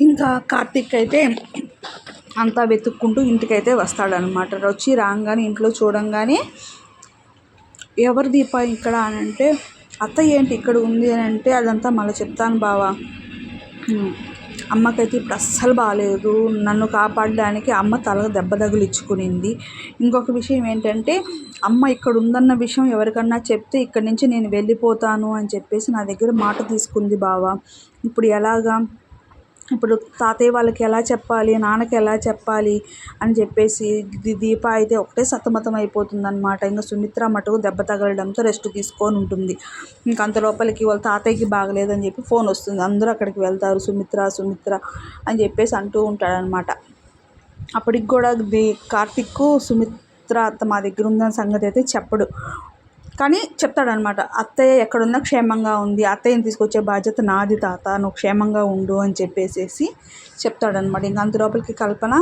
ఇంకా కార్తీక్ అయితే అంతా వెతుక్కుంటూ ఇంటికైతే వస్తాడనమాట వచ్చి రాగానే ఇంట్లో చూడంగానే ఎవరు దీప ఇక్కడ అని అంటే అత్త ఏంటి ఇక్కడ ఉంది అని అంటే అదంతా మళ్ళీ చెప్తాను బావా. అమ్మకైతే ఇప్పుడు అస్సలు బాగాలేదు నన్ను కాపాడడానికి అమ్మ తల దెబ్బ తగిలించుకునింది ఇంకొక విషయం ఏంటంటే అమ్మ ఇక్కడ ఉందన్న విషయం ఎవరికన్నా చెప్తే ఇక్కడి నుంచి నేను వెళ్ళిపోతాను అని చెప్పేసి నా దగ్గర మాట తీసుకుంది బావా. ఇప్పుడు ఎలాగా? ఇప్పుడు తాతయ్య వాళ్ళకి ఎలా చెప్పాలి నాన్నకి ఎలా చెప్పాలి అని చెప్పేసి దీప అయితే ఒకటే సతమతం అయిపోతుంది అనమాట ఇంకా సుమిత్ర మటుకు దెబ్బ తగలడంతో రెస్ట్ తీసుకొని ఉంటుంది. ఇంకా అంత లోపలికి వాళ్ళ తాతయ్యకి బాగలేదని చెప్పి ఫోన్ వస్తుంది. అందరూ అక్కడికి వెళ్తారు సుమిత్ర సుమిత్ర అని చెప్పేసి అంటూ ఉంటాడనమాట అప్పటికి కూడా ది కార్తిక్ సుమిత్ర అత్త మా దగ్గర ఉందన్న సంగతి అయితే చెప్పడు. కానీ చెప్తాడనమాట అత్తయ్య ఎక్కడున్నా క్షేమంగా ఉంది అత్తయ్యని తీసుకొచ్చే బాధ్యత నాది తాత నువ్వు క్షేమంగా ఉండు అని చెప్పేసేసి చెప్తాడనమాట. ఇంకా అంత లోపలికి కల్పన